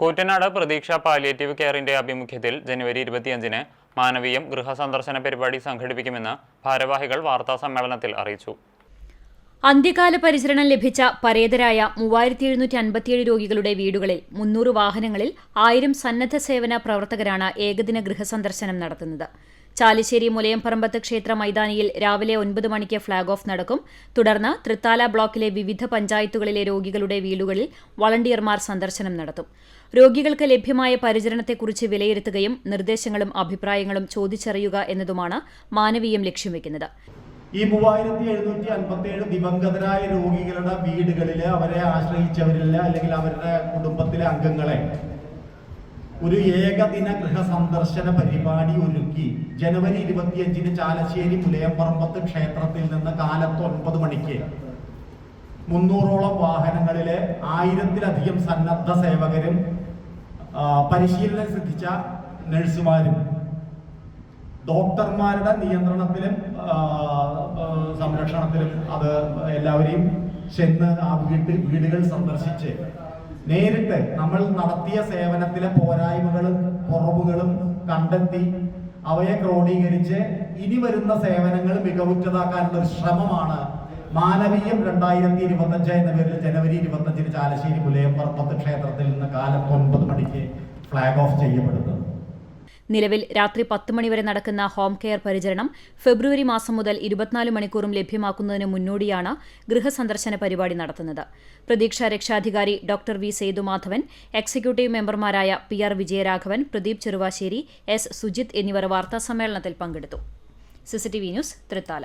കൂറ്റനാട് പ്രതീക്ഷ പാലിയേറ്റീവ് കെയറിന്റെ ആഭിമുഖ്യത്തിൽ ജനുവരി ഇരുപത്തിയഞ്ചിന് മാനവീയം ഗൃഹസന്ദർശന പരിപാടി സംഘടിപ്പിക്കുമെന്ന് ഭാരവാഹികൾ വാർത്താ സമ്മേളനത്തിൽ അറിയിച്ചു. അന്ത്യകാല പരിചരണം ലഭിച്ച പരേതരായ മൂവായിരത്തി എഴുന്നൂറ്റി അൻപത്തിയേഴ് രോഗികളുടെ വീടുകളിൽ മുന്നൂറ് വാഹനങ്ങളിൽ ആയിരം സന്നദ്ധ സേവന പ്രവർത്തകരാണ് ഏകദിന ഗൃഹസന്ദർശനം നടത്തുന്നത്. ചാലിശ്ശേരി മുലയംപറമ്പത്ത് ക്ഷേത്ര മൈതാനിയിൽ രാവിലെ ഒൻപത് മണിക്ക് ഫ്ളാഗ് ഓഫ് നടക്കും. തുടർന്ന് തൃത്താല ബ്ലോക്കിലെ വിവിധ പഞ്ചായത്തുകളിലെ രോഗികളുടെ വീടുകളിൽ വളണ്ടിയർമാർ സന്ദർശനം നടത്തും. രോഗികൾക്ക് ലഭ്യമായ പരിചരണത്തെക്കുറിച്ച് വിലയിരുത്തുകയും നിർദ്ദേശങ്ങളും അഭിപ്രായങ്ങളും ചോദിച്ചറിയുക എന്നതുമാണ് മാനവീയം ലക്ഷ്യം വെക്കുന്നത്. ഈ മൂവായിരത്തി എഴുന്നൂറ്റി അൻപത്തി ഏഴ് ദിവംഗതരായ രോഗികളുടെ വീടുകളിൽ അവരെ ആശ്രയിച്ചവരിൽ അല്ലെങ്കിൽ അവരുടെ കുടുംബത്തിലെ അംഗങ്ങളെ ഒരു ഏകദിന ഗൃഹ സന്ദർശന പരിപാടി ഒരുക്കി. ജനുവരി ഇരുപത്തിയഞ്ചിന് ചാലശ്ശേരി മുലയമ്പറമ്പത്ത് ക്ഷേത്രത്തിൽ നിന്ന് കാലത്ത് ഒൻപത് മണിക്ക്. മുന്നൂറോളം വാഹനങ്ങളിലെ ആയിരത്തിലധികം സന്നദ്ധ സേവകരും പരിശീലനം സിദ്ധിച്ച നഴ്സുമാരും ഡോക്ടർമാരുടെ നിയന്ത്രണത്തിലും സംരക്ഷണത്തിലും അത് എല്ലാവരെയും ചെന്ന് ആ വീട്ട് വീടുകൾ സന്ദർശിച്ച് നേരിട്ട് നമ്മൾ നടത്തിയ സേവനത്തിലെ പോരായ്മകളും കുറവുകളും കണ്ടെത്തി അവയെ ക്രോഡീകരിച്ച് ഇനി വരുന്ന സേവനങ്ങൾ മികവുറ്റതാക്കാനുള്ള ഒരു ശ്രമമാണ് മാനവീയം രണ്ടായിരത്തി ഇരുപത്തഞ്ച് എന്ന പേരിൽ ജനുവരി ഇരുപത്തഞ്ചിന് ചാലശ്ശേരി മുലയമ്പറമ്പത്ത് ക്ഷേത്രത്തിൽ നിന്ന് കാലത്ത് ഒൻപത് മണിക്ക് ഫ്ലാഗ് ഓഫ് ചെയ്യപ്പെടുന്നത്. നിലവിൽ രാത്രി പത്ത് മണിവരെ നടക്കുന്ന ഹോം കെയർ പരിചരണം ഫെബ്രുവരി മാസം മുതൽ ഇരുപത്തിനാല് മണിക്കൂറും ലഭ്യമാക്കുന്നതിന് മുന്നോടിയാണ് ഗൃഹസന്ദർശന പരിപാടി നടത്തുന്നത്. പ്രതീക്ഷ രക്ഷാധികാരി ഡോക്ടർ വി. സേതുമാധവൻ എക്സിക്യൂട്ടീവ് മെമ്പർമാരായ P. R. Vijayaraghavan Pradeep Cheruvassery S. Sujith എന്നിവർ വാർത്താസമ്മേളനത്തിൽ പങ്കെടുത്തു. CCTV news Thrithala.